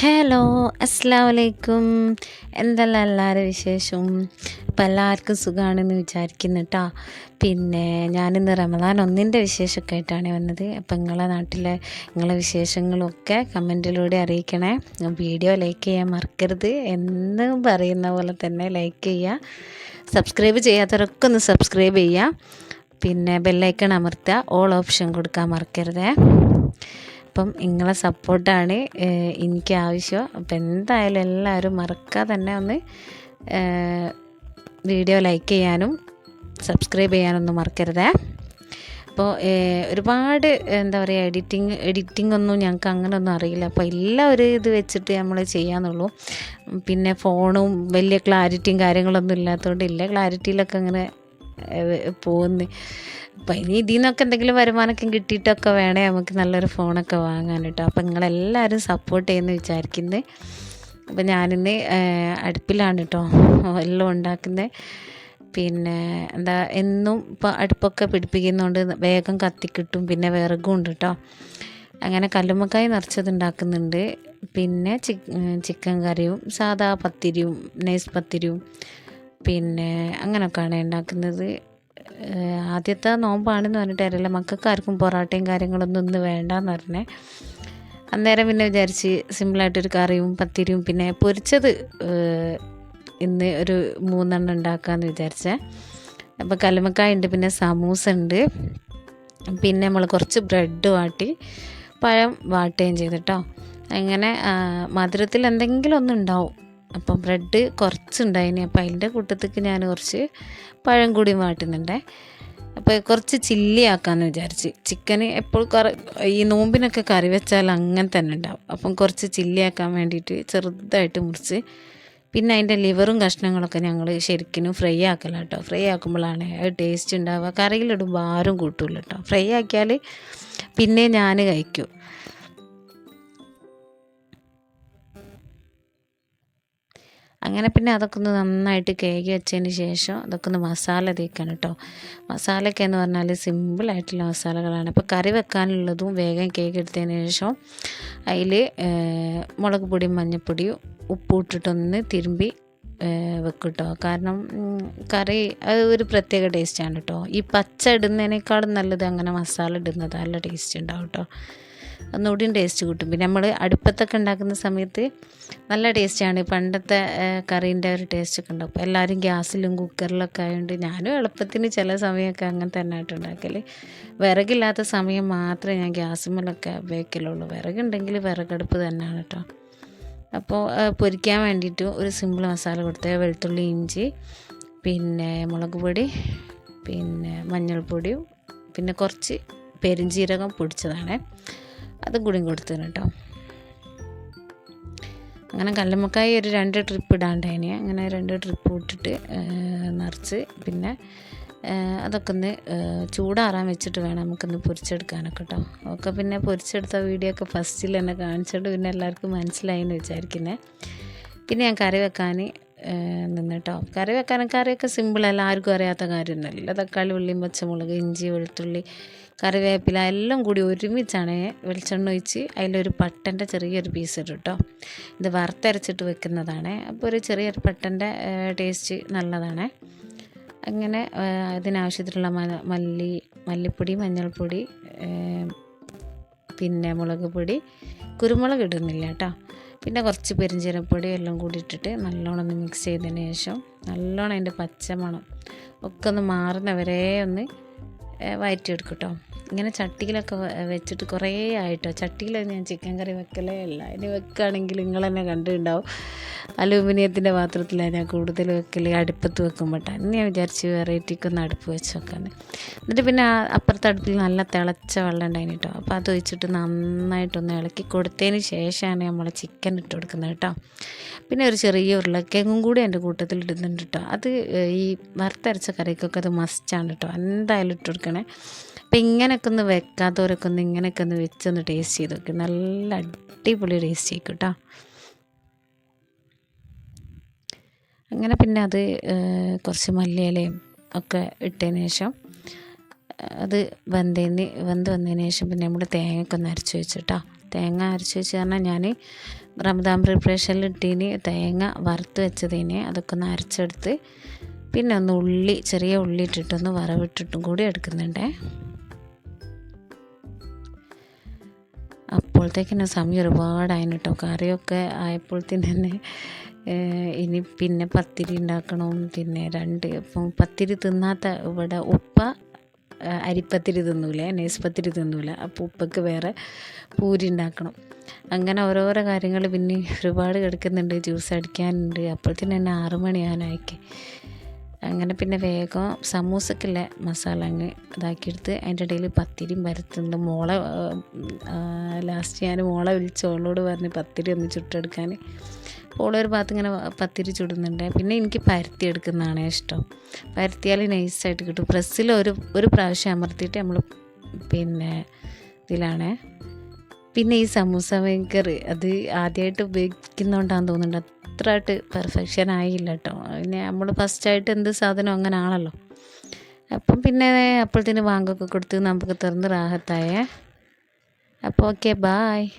Hello അസ്സാം വലൈക്കും എന്തെല്ലാം എല്ലാവരും വിശേഷവും അപ്പം എല്ലാവർക്കും സുഖമാണെന്ന് വിചാരിക്കുന്നു കേട്ടോ പിന്നെ ഞാനിന്ന് റമദാൻ ഒന്നിന്റെ വിശേഷമൊക്കെ ആയിട്ടാണ് വന്നത്. അപ്പം നിങ്ങളെ നാട്ടിലെ നിങ്ങളെ വിശേഷങ്ങളൊക്കെ കമന്റിലൂടെ അറിയിക്കണേ. വീഡിയോ ലൈക്ക് ചെയ്യാൻ മറക്കരുത്. എന്ന് പറയുന്ന പോലെ തന്നെ ലൈക്ക് ചെയ്യുക സബ്സ്ക്രൈബ് ചെയ്യാത്തവരൊക്കെ ഒന്ന് സബ്സ്ക്രൈബ് ചെയ്യുക പിന്നെ ബെല്ലൈക്കൺ അമർത്തുക. ഓൾ ഓപ്ഷൻ കൊടുക്കാൻ മറക്കരുതേ. അപ്പം നിങ്ങളെ സപ്പോർട്ടാണ് എനിക്ക് ആവശ്യം അപ്പം എന്തായാലും എല്ലാവരും മറക്കാതെ തന്നെ ഒന്ന് വീഡിയോ ലൈക്ക് ചെയ്യാനും സബ്സ്ക്രൈബ് ചെയ്യാനൊന്നും മറക്കരുതേ. അപ്പോൾ ഒരുപാട് എന്താ പറയുക എഡിറ്റിങ് എഡിറ്റിംഗ് ഒന്നും ഞങ്ങൾക്ക് അങ്ങനെയൊന്നും അറിയില്ല. അപ്പോൾ എല്ലാം ഒരു ഇത് വെച്ചിട്ട് നമ്മൾ ചെയ്യാന്നുള്ളൂ. പിന്നെ ഫോണും വലിയ ക്ലാരിറ്റിയും കാര്യങ്ങളൊന്നും ഇല്ലാത്തതുകൊണ്ട് ഇല്ല. ക്ലാരിറ്റിയിലൊക്കെ അങ്ങനെ പോകുന്നു. അപ്പം ഇനി ഇതിൽ നിന്നൊക്കെ എന്തെങ്കിലും വരുമാനമൊക്കെ കിട്ടിയിട്ടൊക്കെ വേണേ നമുക്ക് നല്ലൊരു ഫോണൊക്കെ വാങ്ങാൻ കേട്ടോ അപ്പം നിങ്ങളെല്ലാവരും സപ്പോർട്ട് ചെയ്യുന്നു വിചാരിക്കുന്നത് അപ്പം ഞാനിന്ന് അടുപ്പിലാണ് കേട്ടോ എല്ലാം ഉണ്ടാക്കുന്നത് പിന്നെ എന്താ എന്നും ഇപ്പോൾ അടുപ്പൊക്കെ പിടിപ്പിക്കുന്നതുകൊണ്ട് വേഗം കത്തിക്കിട്ടും. പിന്നെ വിറകും ഉണ്ട് കേട്ടോ അങ്ങനെ കല്ലുമ്മക്കായി നിറച്ചത് ഉണ്ടാക്കുന്നുണ്ട്. പിന്നെ ചിക്കൻ കറിയും സാധാ പത്തിരിയും നൈസ് പത്തിരിയും പിന്നെ അങ്ങനെയൊക്കെയാണ് ഉണ്ടാക്കുന്നത്. ആദ്യത്തെ നോമ്പാണെന്ന് പറഞ്ഞിട്ട് അറിയില്ല മക്കൾക്ക് ആർക്കും പൊറോട്ടയും കാര്യങ്ങളൊന്നും ഇന്ന് വേണ്ടെന്ന് പറഞ്ഞേ. അന്നേരം പിന്നെ വിചാരിച്ച് സിമ്പിളായിട്ടൊരു കറിയും പത്തിരിയും പിന്നെ പൊരിച്ചത് ഇന്ന് ഒരു മൂന്നെണ്ണം ഉണ്ടാക്കാമെന്ന് വിചാരിച്ചേ. അപ്പോൾ കലമക്കായ ഉണ്ട് പിന്നെ സമൂസ ഉണ്ട് പിന്നെ നമ്മൾ കുറച്ച് ബ്രെഡ് വാട്ടി പഴം വാട്ടുകയും ചെയ്തിട്ടോ അങ്ങനെ മധുരത്തിൽ എന്തെങ്കിലും ഒന്നും ഉണ്ടാവും. അപ്പം ബ്രെഡ് കുറച്ചുണ്ടായിനി. അപ്പോൾ അതിന്റെ കൂട്ടത്തേക്ക് ഞാൻ കുറച്ച് പഴം കൂടി വാട്ടുന്നുണ്ടേ. അപ്പോൾ കുറച്ച് ചില്ലി ആക്കാമെന്ന് വിചാരിച്ച്. ചിക്കൻ എപ്പോൾ കറി ഈ നോമ്പിനൊക്കെ കറി വെച്ചാൽ അങ്ങനെ തന്നെ ഉണ്ടാവും. അപ്പം കുറച്ച് ചില്ലി ആക്കാൻ വേണ്ടിയിട്ട് ചെറുതായിട്ട് മുറിച്ച് പിന്നെ അതിന്റെ ലിവറും കഷ്ണങ്ങളൊക്കെ ഞങ്ങൾ ശരിക്കും ഫ്രൈ ആക്കല കേട്ടോ ഫ്രൈ ആക്കുമ്പോഴാണ് അത് ടേസ്റ്റ് ഉണ്ടാവുക. കറിയിലിടുമ്പോൾ ആരും കൂട്ടില്ല കേട്ടോ ഫ്രൈ ആക്കിയാൽ പിന്നെ ഞാൻ കഴിക്കും. അങ്ങനെ പിന്നെ അതൊക്കെ ഒന്ന് നന്നായിട്ട് കേകി വെച്ചതിന് ശേഷം അതൊക്കെ ഒന്ന് മസാല തേക്കണം കേട്ടോ. മസാലയൊക്കെ എന്ന് പറഞ്ഞാൽ സിമ്പിളായിട്ടുള്ള മസാലകളാണ്. അപ്പോൾ കറി വെക്കാനുള്ളതും വേഗം കേക്ക് എടുത്തതിന് ശേഷം അതിൽ മുളക് പൊടിയും മഞ്ഞൾപ്പൊടിയും ഉപ്പിട്ടിട്ടൊന്ന് തിരുമ്പി വെക്കും കേട്ടോ. കാരണം കറി അത് ഒരു പ്രത്യേക ടേസ്റ്റാണ് കേട്ടോ. ഈ പച്ച ഇടുന്നതിനേക്കാളും നല്ലത് അങ്ങനെ മസാല ഇടുന്നത്. നല്ല ടേസ്റ്റ് ഉണ്ടാവും കേട്ടോ. ഒന്നുകൂടിയും ടേസ്റ്റ് കിട്ടും. പിന്നെ നമ്മൾ അടുപ്പത്തൊക്കെ ഉണ്ടാക്കുന്ന സമയത്ത് നല്ല ടേസ്റ്റാണ്. പണ്ടത്തെ കറീന്റെ ഒരു ടേസ്റ്റ് ഒക്കെ ഉണ്ടാവും. എല്ലാവരും ഗ്യാസിലും കുക്കറിലൊക്കെ ആയതുകൊണ്ട് ഞാനും എളുപ്പത്തിന് ചില സമയമൊക്കെ അങ്ങനെ തന്നെ ആയിട്ട് ഉണ്ടാക്കൽ വിറകില്ലാത്ത സമയം മാത്രമേ ഞാൻ ഗ്യാസുമ്മലൊക്കെ ഉപയോഗിക്കലുള്ളൂ വിറകുണ്ടെങ്കിൽ വിറകടുപ്പ് തന്നെയാണ് കേട്ടോ അപ്പോൾ പൊരിക്കാൻ വേണ്ടിയിട്ട് ഒരു സിമ്പിൾ മസാല കൊടുത്ത് വെളുത്തുള്ളി ഇഞ്ചി പിന്നെ മുളക് പൊടി പിന്നെ മഞ്ഞൾപ്പൊടിയും പിന്നെ കുറച്ച് പെരുംജീരകം പൊടിച്ചതാണ്. അതും കൂടിയും കൊടുത്തതിന് കേട്ടോ. അങ്ങനെ കല്ലുമ്മക്കായി ഒരു രണ്ട് ട്രിപ്പ് ഇടാണ്ടായിന് അങ്ങനെ രണ്ട് ട്രിപ്പ് ഇട്ടിട്ട് നിറച്ച് പിന്നെ അതൊക്കെ ഒന്ന് ചൂടാറാൻ വെച്ചിട്ട് വേണം നമുക്കൊന്ന് പൊരിച്ചെടുക്കാനൊക്കെ കേട്ടോ. ഒക്കെ പിന്നെ പൊരിച്ചെടുത്ത വീഡിയോ ഒക്കെ ഫസ്റ്റിൽ തന്നെ കാണിച്ചിട്ട് പിന്നെ എല്ലാവർക്കും മനസ്സിലായി എന്ന് വിചാരിക്കുന്നത് പിന്നെ ഞാൻ കറി വെക്കാൻ നിന്നിട്ടോ? കറി വെക്കാനും കറിയൊക്കെ സിമ്പിളല്ല ആർക്കും അറിയാത്ത കാര്യമൊന്നുമല്ല തക്കാളി ഉള്ളിയും പച്ചമുളക് ഇഞ്ചി വെളുത്തുള്ളി കറിവേപ്പില എല്ലാം കൂടി ഒരുമിച്ചാണ് വെളിച്ചെണ്ണ ഒഴിച്ച് അതിലൊരു പട്ടന്റെ ചെറിയൊരു പീസ് ഇടും കേട്ടോ ഇത് വറുത്തരച്ചിട്ട് വെക്കുന്നതാണ്. അപ്പോൾ ഒരു ചെറിയൊരു പട്ടന്റെ ടേസ്റ്റ് നല്ലതാണ്. അങ്ങനെ അതിനാവശ്യത്തിലുള്ള മല്ലി മല്ലിപ്പൊടി മഞ്ഞൾപ്പൊടി പിന്നെ മുളക് പൊടി. കുരുമുളക് ഇടുന്നില്ല കേട്ടോ പിന്നെ കുറച്ച് പെരിഞ്ചീരപ്പൊടി എല്ലാം കൂടി ഇട്ടിട്ട് നല്ലോണം ഒന്ന് മിക്സ് ചെയ്തതിന് ശേഷം നല്ലോണം അതിന്റെ പച്ചമണം ഒക്കെ ഒന്ന് മാറുന്നവരെ ഒന്ന് വയറ്റിയെടുക്കും കേട്ടോ ഇങ്ങനെ ചട്ടിയിലൊക്കെ വെച്ചിട്ട് കുറേ ആയിട്ടോ. ചട്ടിയിൽ ഞാൻ ചിക്കൻ കറി വെക്കലേ അല്ല ഇനി വെക്കുകയാണെങ്കിൽ നിങ്ങൾ തന്നെ കണ്ടിട്ടുണ്ടാവും. അലൂമിനിയത്തിന്റെ പാത്രത്തിലാണ് ഞാൻ കൂടുതൽ വെക്കൽ അടുപ്പത്ത് വെക്കുമ്പോൾ ഇന്ന് ഞാൻ വിചാരിച്ച് വെറൈറ്റിക്ക് ഒന്ന് അടുപ്പ് വെച്ച് വെക്കാൻ എന്നിട്ട് പിന്നെ അപ്പുറത്തെ അടുപ്പിൽ നല്ല തിളച്ച വെള്ളം ഉണ്ടായിന് കേട്ടോ അപ്പോൾ അത് ഒഴിച്ചിട്ട് നന്നായിട്ടൊന്ന് ഇളക്കി കൊടുത്തതിന് ശേഷമാണ് നമ്മൾ ചിക്കൻ ഇട്ട് കൊടുക്കുന്നത് കേട്ടോ പിന്നെ ഒരു ചെറിയ ഉരുളക്കിഴങ്ങും കൂടി എന്റെ കൂട്ടത്തിൽ ഇടുന്നുണ്ട് കേട്ടോ അത് ഈ വറുത്തരച്ച കറിക്കൊക്കെ അത് മസ്റ്റാണ് കേട്ടോ എന്തായാലും ഇട്ട് കൊടുക്കണേ. അപ്പം ഇങ്ങനെയൊക്കെ ഒന്ന് വെക്കാത്തവരൊക്കെ ഒന്ന് ഇങ്ങനെയൊക്കെ ഒന്ന് വെച്ചൊന്ന് ടേസ്റ്റ് ചെയ്ത് നോക്കി. നല്ല അടിപൊളി ടേസ്റ്റ് ആയിരിക്കും കേട്ടോ. അങ്ങനെ പിന്നെ അത് കുറച്ച് മല്ലിയിലയും ഒക്കെ ഇട്ടതിന് ശേഷം അത് വെന്തതിന് വെന്ത് വന്നതിന് ശേഷം പിന്നെ നമ്മൾ തേങ്ങയൊക്കെ ഒന്ന് അരച്ച് വെച്ചിട്ടോ തേങ്ങ അരച്ച് വെച്ച് പറഞ്ഞാൽ ഞാൻ റമദാൻ പ്രിപ്പറേഷനിൽ ഇട്ടീന് തേങ്ങ വറുത്ത് വെച്ചതിന് അതൊക്കെ ഒന്ന് അരച്ചെടുത്ത് പിന്നെ ഒന്ന് ഉള്ളി ചെറിയ ഉള്ളി ഇട്ടിട്ടൊന്ന് വറവിട്ടിട്ടും കൂടി എടുക്കുന്നുണ്ടേ. അപ്പോഴത്തേക്കിന് സമയം ഒരുപാടായിരുന്നു കേട്ടോ. കറിയൊക്കെ ആയപ്പോഴത്തേന് തന്നെ ഇനി പിന്നെ പത്തിരി ഉണ്ടാക്കണം. പിന്നെ രണ്ട് ഇപ്പം പത്തിരി തിന്നാത്ത ഇവിടെ ഉപ്പ അരിപ്പത്തിരി തിന്നൂല നൈസ് പത്തിരി തിന്നൂല. അപ്പോൾ ഉപ്പക്ക് വേറെ പൂരി ഉണ്ടാക്കണം. അങ്ങനെ ഓരോരോ കാര്യങ്ങൾ പിന്നെ ഒരുപാട് കിടക്കുന്നുണ്ട്. ജ്യൂസ് അടിക്കാനുണ്ട്. അപ്പോഴത്തേന് തന്നെ ആറ് മണിയാനായിക്ക് അങ്ങനെ പിന്നെ വേഗം സമൂസക്കുള്ള മസാല അങ്ങ് ഇതാക്കിയെടുത്ത് അതിന്റെ ഇടയിൽ പത്തിരിയും പരത്തുന്നുണ്ട് മോളെ ലാസ്റ്റ് ഞാൻ മോളെ വിളിച്ച് ഓളോട് പറഞ്ഞ് പത്തിരി ഒന്ന് ചുട്ടെടുക്കാൻ. ഓളൊരു ഭാഗത്ത് ഇങ്ങനെ പത്തിരി ചുടുന്നുണ്ട്. പിന്നെ എനിക്ക് പരത്തി എടുക്കുന്നതാണ് ഇഷ്ടം. പരത്തിയാൽ നൈസായിട്ട് കിട്ടും. പ്രസ്സിൽ ഒരു ഒരു പ്രാവശ്യം അമർത്തിയിട്ട് നമ്മൾ പിന്നെ ഇതിലാണ്. പിന്നെ ഈ സമൂസ മേക്കർ അത് ആദ്യമായിട്ട് ഉപയോഗിക്കുന്നതുകൊണ്ടാണെന്ന് തോന്നുന്നുണ്ട്. അത്രയായിട്ട് പെർഫെക്ഷൻ ആയില്ല കേട്ടോ പിന്നെ നമ്മൾ ഫസ്റ്റായിട്ട് എന്ത് സാധനം അങ്ങനെ ആണല്ലോ. അപ്പം പിന്നെ അപ്പോഴത്തേന് വാങ്ങൊക്കെ കൊടുത്ത് നമുക്ക് തുറന്ന് റാഹത്തായേ. അപ്പോൾ ഓക്കെ ബായ്